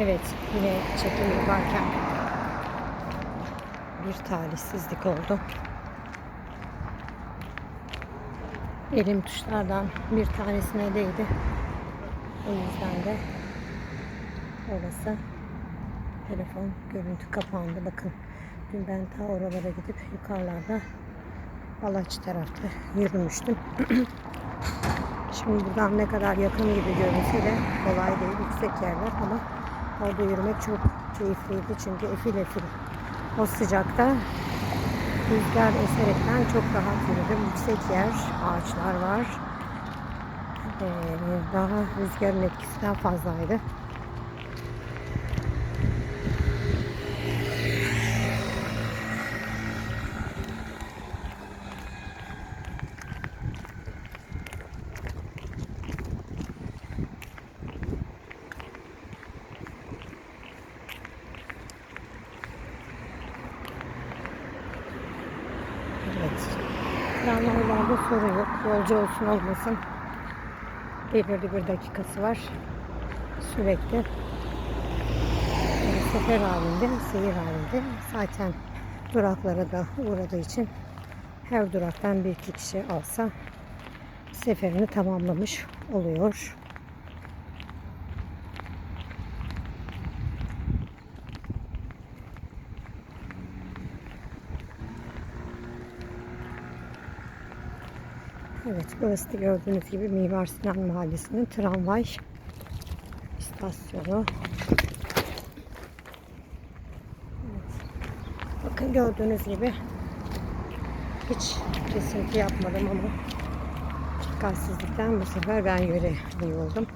Evet, yine çekim yaparken bir talihsizlik oldu. Elim tuşlardan bir tanesine değdi. O yüzden de orası telefon görüntü kapandı. Bakın dün ben ta oralara gidip yukarılarda Balaç tarafta yürümüştüm. Şimdi buradan ne kadar yakın gibi görünse de kolay değil. Yüksek yerler ama orada yürümek çok keyifliydi. Çünkü efil efil o sıcakta rüzgar eserekten çok rahat yürüdüm. Yüksek yer, ağaçlar var. Ee, daha rüzgarın etkisi daha fazlaydı. Evet. Tramvaylarda sorun yok. Yolcu olsun olmasın. Belirli bir dakikası var. Sürekli sefer halinde, seyir halinde. Zaten duraklara da uğradığı için her duraktan bir iki kişi alsa seferini tamamlamış oluyor. Evet, burası da gördüğünüz gibi Mimar Sinan Mahallesi'nin tramvay istasyonu. Evet. Bakın gördüğünüz gibi hiç kesinti yapmadım ama dikkatsizlikten bu sefer ben göre oldum.